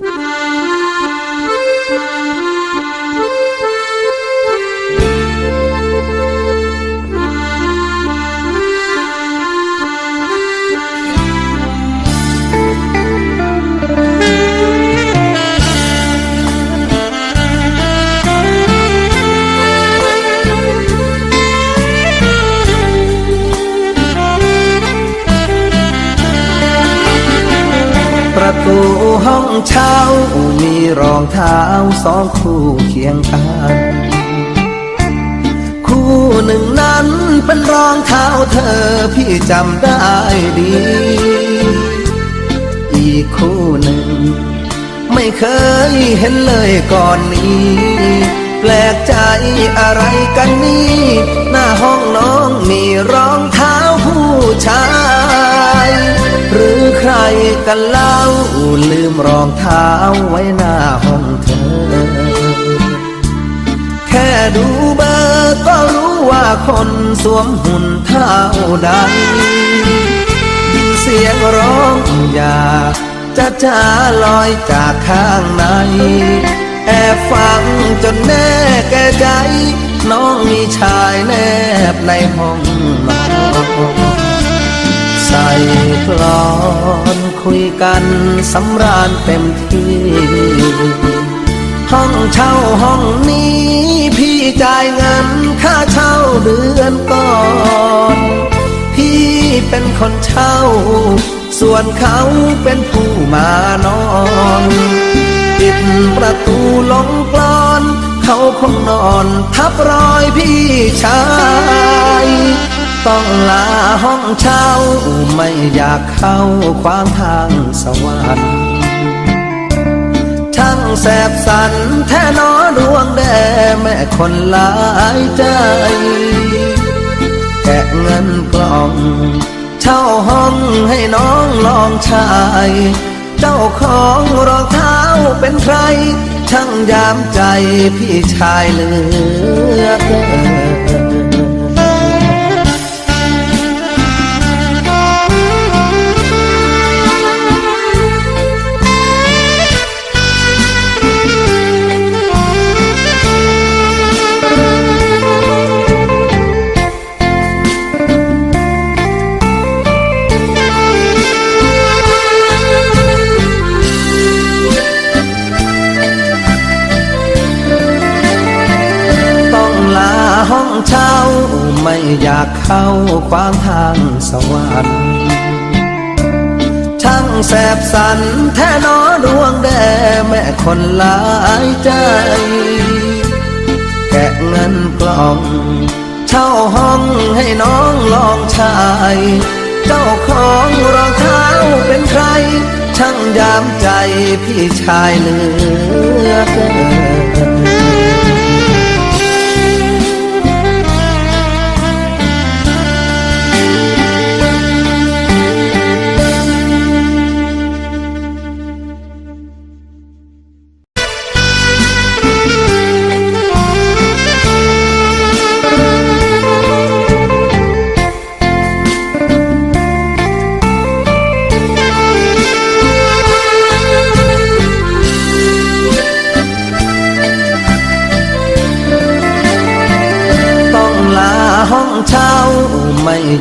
ป ห้องเช่ามีรองเท้าสองคู่เคียงกัน คู่หนึ่งนั้นเป็นรองเท้าเธอพี่จำได้ดี อีกคู่หนึ่ง ไม่เคยเห็นเลยก่อนนี้ แปลกใจอะไรกันนี่ หน้าห้องน้องมีรองเท้าผู้ชาย กันเล่าลืมรองเท้าไว้หน้าห้องเธอ แค่ดูเบอร์ก็รู้ว่าคนสวมหุ่นเท่าใดยินเสียงร้องอย่าจะจะลอยจากข้างใน แอบฟังจนแน่แก่ใจ น้องมีชายแนบในห้องนอน ใส่กลอนคุยกันสำราญเต็มที่ ห้องเช่าห้องนี้ พี่จ่ายเงินค่าเช่าเดือนก่อน พี่เป็นคนเช่า ส่วนเขาเป็นผู้มานอนปิดประตูลงกลอน เขาคงนอนทับรอยพี่ชาย ต้องลาห้องเช่าไม่อยากเข้าขวางทางสวรรค์ช่างแสบสันแท้หนอดวงแด่แม่คนหลายใจ แกะเงินกล่อง เช่าห้องให้น้องลองชาย เจ้าของรองเท้าเป็นใคร ช่างยามใจพี่ชายเหลือเกิน เข้าขวางทางสวรรค์ช่างแสบสันแท้นอดวงแดแม่คนหลายใจ แกะเงินกล่อง เช่าห้องให้น้องลองชาย เจ้าของรองเท้าเป็นใคร ช่างยามใจพี่ชายเหลือเกิน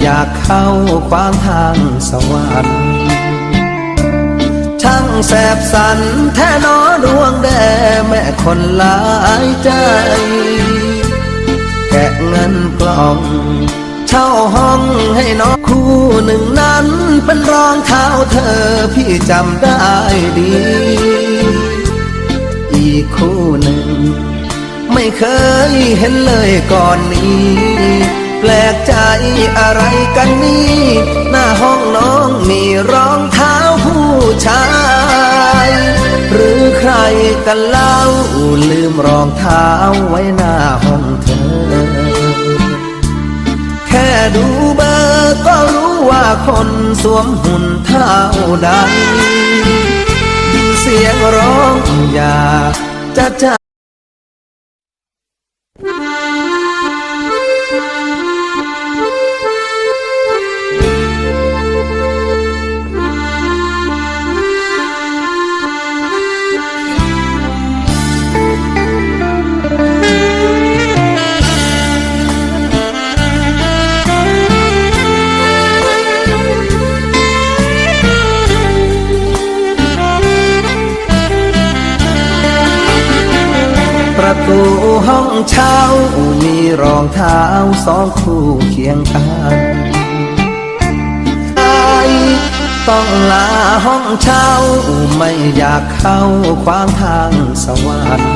อยากเข้าขวางทางสวรรค์ช่างแสบสันแท้นอดวงแดแม่คนหลายใจ แกะเงินกล่อง เช่าห้องให้น้องคู่หนึ่งนั้นเป็นรองเท้าเธอพี่จำได้ดี อีกคู่หนึ่ง ไม่เคยเห็นเลยก่อนนี้ แปลกใจอะไรกันนี่ หน้าห้องน้องมีรองเท้าผู้ชาย หรือใครกันเล่าลืมรองเท้าไว้หน้าห้องเธอ แค่ดูเบอร์ก็รู้ว่าคนสวมหุ่นเท่าใดยินเสียงร้องอย่าจะจะ ห้องเช่า มีรองเท้าสองคู่เคียงกันไอต้องลาห้องเช่า ไม่อยากเข้าขวางทางสวรรค์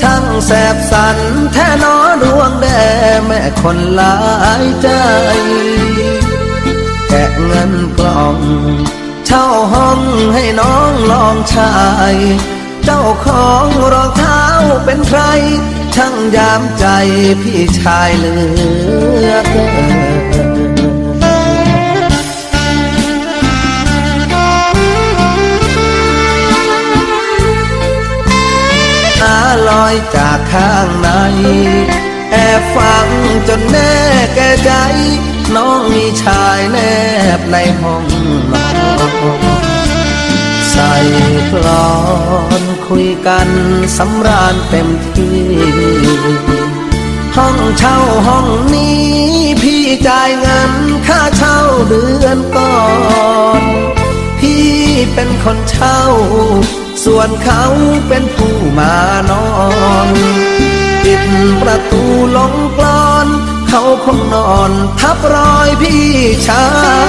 ช่างแสบสันแท้นอดวงแดแม่คนหลายใจแกะเงินกล่อง เช่าห้องให้น้องลองชาย เจ้าของรองเท้าเป็นใคร ช่างยามใจพี่ชายเหลือเกินาลอยจากข้างใน แอบฟังจนแน่แก่ใจ น้องมีชายแนบในห้องนอน กลอนคุยกันสำราญเต็มที่ ห้องเช่าห้องนี้ พี่จ่ายเงินค่าเช่าเดือนก่อน พี่เป็นคนเช่า ส่วนเขาเป็นผู้มานอนปิดประตูลงกลอน เขาคงนอนทับรอยพี่ชาย